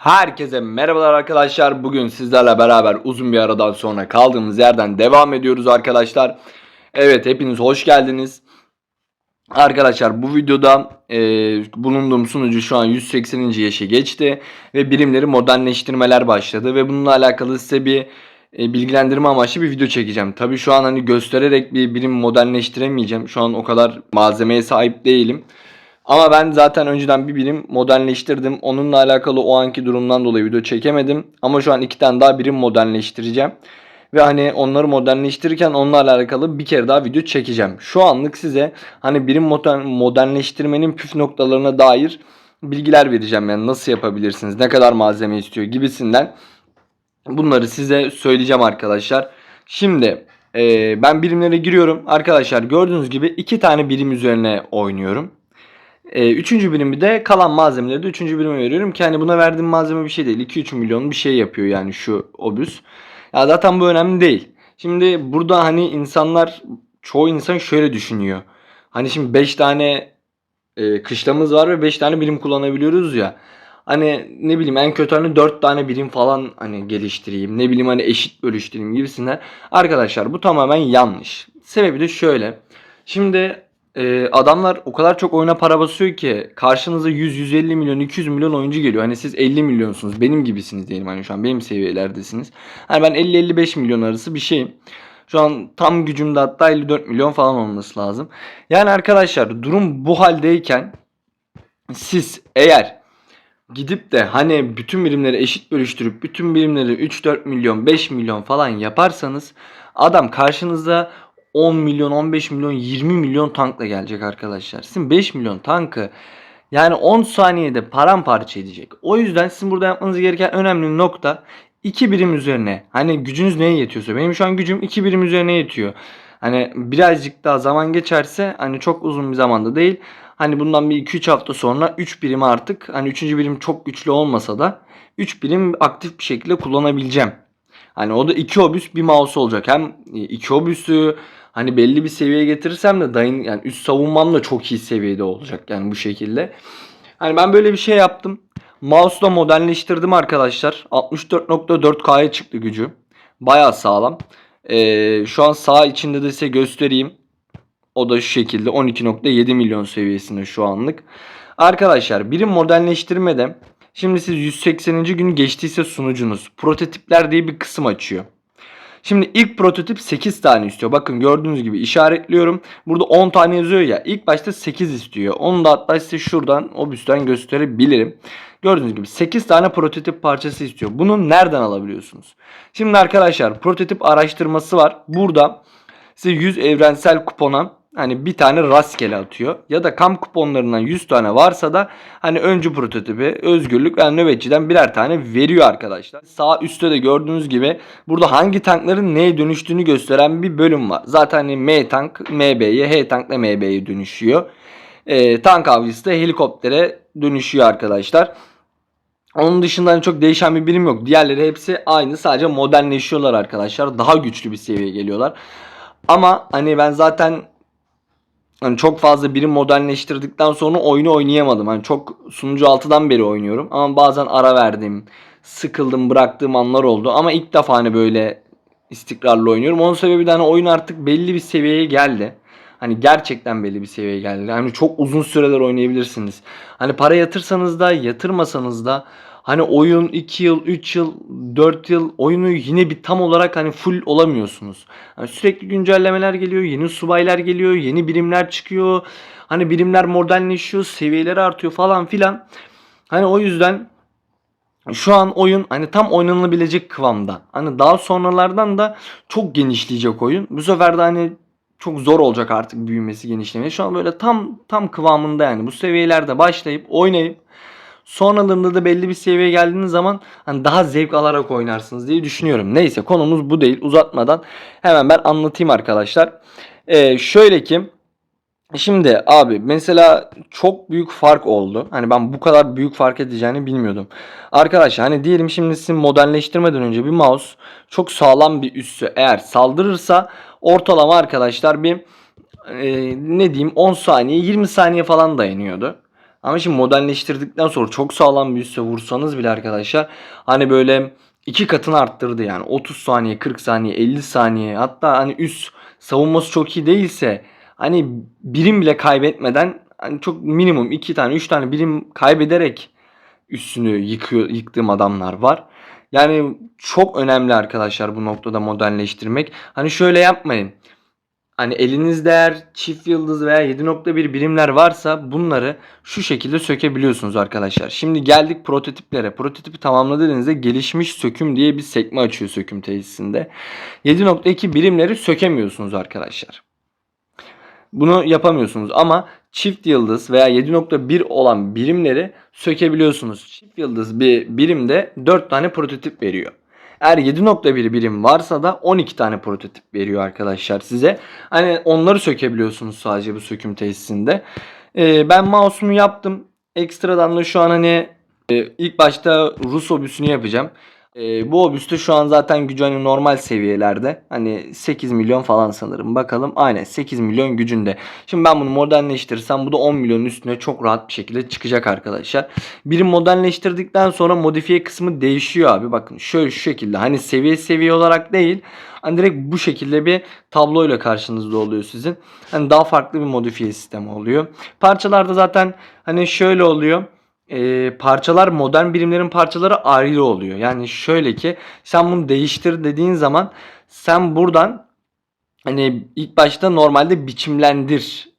Herkese merhabalar arkadaşlar. Bugün sizlerle beraber uzun bir aradan sonra kaldığımız yerden devam ediyoruz arkadaşlar. Evet hepiniz hoş geldiniz. Arkadaşlar bu videoda e, bulunduğum sunucu şu an 180. yaşı geçti ve birimleri modernleştirmeler başladı ve bununla alakalı size bir e, bilgilendirme amaçlı bir video çekeceğim. Tabi şu an hani göstererek bir birim modernleştiremeyeceğim. Şu an o kadar malzemeye sahip değilim. Ama ben zaten önceden bir birim modernleştirdim. Onunla alakalı o anki durumdan dolayı video çekemedim. Ama şu an iki tane daha birim modernleştireceğim. Ve hani onları modernleştirirken onlarla alakalı bir kere daha video çekeceğim. Şu anlık size hani birim modern, modernleştirmenin püf noktalarına dair bilgiler vereceğim. Yani nasıl yapabilirsiniz, ne kadar malzeme istiyor gibisinden. Bunları size söyleyeceğim arkadaşlar. Şimdi e, ben birimlere giriyorum. Arkadaşlar gördüğünüz gibi iki tane birim üzerine oynuyorum. E, üçüncü birimi de kalan malzemeleri de üçüncü birime veriyorum ki hani buna verdiğim malzeme bir şey değil. 2-3 milyon bir şey yapıyor yani şu obüs. Ya zaten bu önemli değil. Şimdi burada hani insanlar çoğu insan şöyle düşünüyor. Hani şimdi 5 tane e, kışlamız var ve 5 tane birim kullanabiliyoruz ya. Hani ne bileyim en kötü hani 4 tane birim falan hani geliştireyim. Ne bileyim hani eşit bölüştüreyim gibisinden. Arkadaşlar bu tamamen yanlış. Sebebi de şöyle. Şimdi e, adamlar o kadar çok oyuna para basıyor ki karşınıza 100-150 milyon 200 milyon oyuncu geliyor. Hani siz 50 milyonsunuz. Benim gibisiniz diyelim hani şu an benim seviyelerdesiniz. Hani ben 50-55 milyon arası bir şeyim. Şu an tam gücümde hatta 54 milyon falan olması lazım. Yani arkadaşlar durum bu haldeyken siz eğer gidip de hani bütün birimleri eşit bölüştürüp bütün birimleri 3-4 milyon 5 milyon falan yaparsanız adam karşınıza 10 milyon 15 milyon 20 milyon tankla gelecek arkadaşlar. Sizin 5 milyon tankı yani 10 saniyede paramparça edecek. O yüzden sizin burada yapmanız gereken önemli nokta 2 birim üzerine. Hani gücünüz neye yetiyorsa. Benim şu an gücüm 2 birim üzerine yetiyor. Hani birazcık daha zaman geçerse hani çok uzun bir zamanda değil. Hani bundan bir 2-3 hafta sonra 3 birim artık hani 3. birim çok güçlü olmasa da 3 birim aktif bir şekilde kullanabileceğim. Hani o da 2 obüs bir mouse olacak. Hem 2 obüsü hani belli bir seviyeye getirirsem de dayın yani üst savunmam da çok iyi seviyede olacak yani bu şekilde. Hani ben böyle bir şey yaptım. Mouse'la modernleştirdim arkadaşlar. 64.4K'ya çıktı gücü. Baya sağlam. Ee, şu an sağ içinde de size göstereyim. O da şu şekilde 12.7 milyon seviyesinde şu anlık. Arkadaşlar birim modernleştirmede şimdi siz 180. gün geçtiyse sunucunuz prototipler diye bir kısım açıyor. Şimdi ilk prototip 8 tane istiyor. Bakın gördüğünüz gibi işaretliyorum. Burada 10 tane yazıyor ya. İlk başta 8 istiyor. Onu da hatta size şuradan o büsten gösterebilirim. Gördüğünüz gibi 8 tane prototip parçası istiyor. Bunu nereden alabiliyorsunuz? Şimdi arkadaşlar prototip araştırması var. Burada size 100 evrensel kupona hani bir tane rastgele atıyor. Ya da kamp kuponlarından 100 tane varsa da hani öncü prototipi, özgürlük ve nöbetçiden birer tane veriyor arkadaşlar. Sağ üstte de gördüğünüz gibi burada hangi tankların neye dönüştüğünü gösteren bir bölüm var. Zaten hani M tank MB'ye, H tank da MB'ye dönüşüyor. Ee, tank avcısı da helikoptere dönüşüyor arkadaşlar. Onun dışında hani çok değişen bir birim yok. Diğerleri hepsi aynı. Sadece modernleşiyorlar arkadaşlar. Daha güçlü bir seviyeye geliyorlar. Ama hani ben zaten hani çok fazla birim modernleştirdikten sonra oyunu oynayamadım. Hani çok sunucu 6'dan beri oynuyorum. Ama bazen ara verdim. Sıkıldım bıraktığım anlar oldu. Ama ilk defa hani böyle istikrarlı oynuyorum. Onun sebebi de hani oyun artık belli bir seviyeye geldi. Hani gerçekten belli bir seviyeye geldi. Hani çok uzun süreler oynayabilirsiniz. Hani para yatırsanız da yatırmasanız da hani oyun 2 yıl, 3 yıl, 4 yıl oyunu yine bir tam olarak hani full olamıyorsunuz. Hani sürekli güncellemeler geliyor, yeni subaylar geliyor, yeni birimler çıkıyor. Hani birimler modernleşiyor, seviyeleri artıyor falan filan. Hani o yüzden şu an oyun hani tam oynanabilecek kıvamda. Hani daha sonralardan da çok genişleyecek oyun. Bu sefer de hani çok zor olacak artık büyümesi, genişlemesi. Şu an böyle tam tam kıvamında yani. Bu seviyelerde başlayıp oynayıp sonralarında da belli bir seviyeye geldiğiniz zaman hani daha zevk alarak oynarsınız diye düşünüyorum. Neyse konumuz bu değil. Uzatmadan hemen ben anlatayım arkadaşlar. Ee, şöyle ki Şimdi abi mesela çok büyük fark oldu. Hani ben bu kadar büyük fark edeceğini bilmiyordum. Arkadaşlar hani diyelim şimdi sizin modernleştirmeden önce bir mouse çok sağlam bir üssü eğer saldırırsa ortalama arkadaşlar bir e, ne diyeyim 10 saniye 20 saniye falan dayanıyordu. Ama şimdi modelleştirdikten sonra çok sağlam bir üste vursanız bile arkadaşlar hani böyle iki katını arttırdı yani 30 saniye 40 saniye 50 saniye hatta hani üst savunması çok iyi değilse hani birim bile kaybetmeden hani çok minimum 2 tane 3 tane birim kaybederek üstünü yıkıyor, yıktığım adamlar var. Yani çok önemli arkadaşlar bu noktada modelleştirmek. Hani şöyle yapmayın. Hani elinizde eğer çift yıldız veya 7.1 birimler varsa bunları şu şekilde sökebiliyorsunuz arkadaşlar. Şimdi geldik prototiplere. Prototipi tamamladığınızda gelişmiş söküm diye bir sekme açıyor söküm tesisinde. 7.2 birimleri sökemiyorsunuz arkadaşlar. Bunu yapamıyorsunuz ama çift yıldız veya 7.1 olan birimleri sökebiliyorsunuz. Çift yıldız bir birimde 4 tane prototip veriyor. Eğer 7.1 birim varsa da 12 tane prototip veriyor arkadaşlar size. Hani onları sökebiliyorsunuz sadece bu söküm tesisinde. Ee, ben mouse'umu yaptım. Ekstradan da şu an hani e, ilk başta Rus obüsünü yapacağım. Ee, bu obüste şu an zaten gücü hani normal seviyelerde. Hani 8 milyon falan sanırım. Bakalım aynen 8 milyon gücünde. Şimdi ben bunu modernleştirirsem bu da 10 milyonun üstüne çok rahat bir şekilde çıkacak arkadaşlar. Birim modernleştirdikten sonra modifiye kısmı değişiyor abi. Bakın şöyle şu şekilde hani seviye seviye olarak değil. Hani direkt bu şekilde bir tabloyla karşınızda oluyor sizin. Hani daha farklı bir modifiye sistemi oluyor. Parçalarda zaten hani şöyle oluyor e, parçalar modern birimlerin parçaları ayrı oluyor. Yani şöyle ki sen bunu değiştir dediğin zaman sen buradan hani ilk başta normalde biçimlendir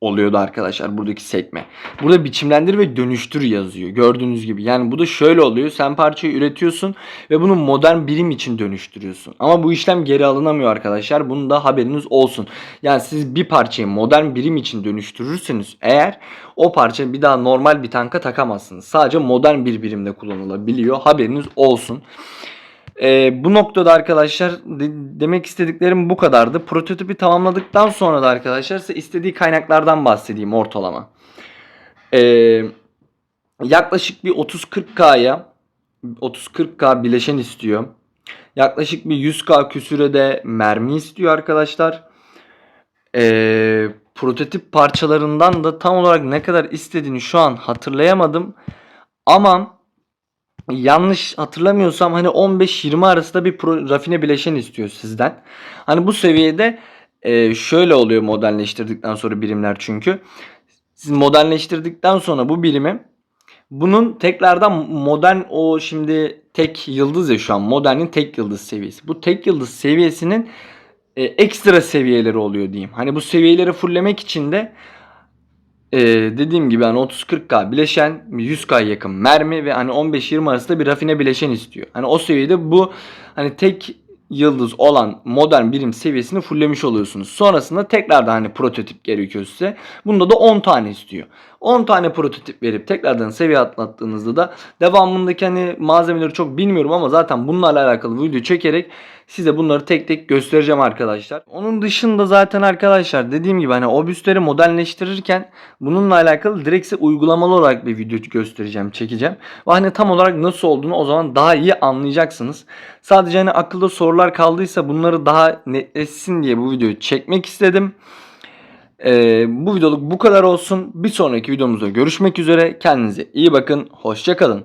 oluyordu arkadaşlar buradaki sekme. Burada biçimlendir ve dönüştür yazıyor. Gördüğünüz gibi. Yani bu da şöyle oluyor. Sen parçayı üretiyorsun ve bunu modern birim için dönüştürüyorsun. Ama bu işlem geri alınamıyor arkadaşlar. Bunun da haberiniz olsun. Yani siz bir parçayı modern birim için dönüştürürseniz eğer o parça bir daha normal bir tanka takamazsınız. Sadece modern bir birimde kullanılabiliyor. Haberiniz olsun. Ee, bu noktada arkadaşlar de- demek istediklerim bu kadardı. Prototipi tamamladıktan sonra da arkadaşlar size istediği kaynaklardan bahsedeyim ortalama. Ee, yaklaşık bir 30-40K'ya 30-40K bileşen istiyor. Yaklaşık bir 100K küsürede mermi istiyor arkadaşlar. Ee, prototip parçalarından da tam olarak ne kadar istediğini şu an hatırlayamadım. Ama yanlış hatırlamıyorsam hani 15-20 arasında bir pro, rafine bileşen istiyor sizden. Hani bu seviyede e, şöyle oluyor modernleştirdikten sonra birimler çünkü. Siz modernleştirdikten sonra bu birimi bunun tekrardan modern o şimdi tek yıldız ya şu an modernin tek yıldız seviyesi. Bu tek yıldız seviyesinin e, ekstra seviyeleri oluyor diyeyim. Hani bu seviyeleri fulllemek için de ee, dediğim gibi hani 30-40K bileşen 100K yakın mermi ve hani 15-20 arasında bir rafine bileşen istiyor. Hani o seviyede bu hani tek yıldız olan modern birim seviyesini fulllemiş oluyorsunuz. Sonrasında tekrardan hani prototip gerekiyor size. Bunda da 10 tane istiyor. 10 tane prototip verip tekrardan seviye atlattığınızda da devamındaki hani malzemeleri çok bilmiyorum ama zaten bunlarla alakalı video çekerek size bunları tek tek göstereceğim arkadaşlar. Onun dışında zaten arkadaşlar dediğim gibi hani obüsleri modelleştirirken bununla alakalı direkt size uygulamalı olarak bir video göstereceğim, çekeceğim. Ve hani tam olarak nasıl olduğunu o zaman daha iyi anlayacaksınız. Sadece hani akılda sorular kaldıysa bunları daha netleşsin diye bu videoyu çekmek istedim. Ee, bu videoluk bu kadar olsun. Bir sonraki videomuzda görüşmek üzere. Kendinize iyi bakın. Hoşçakalın.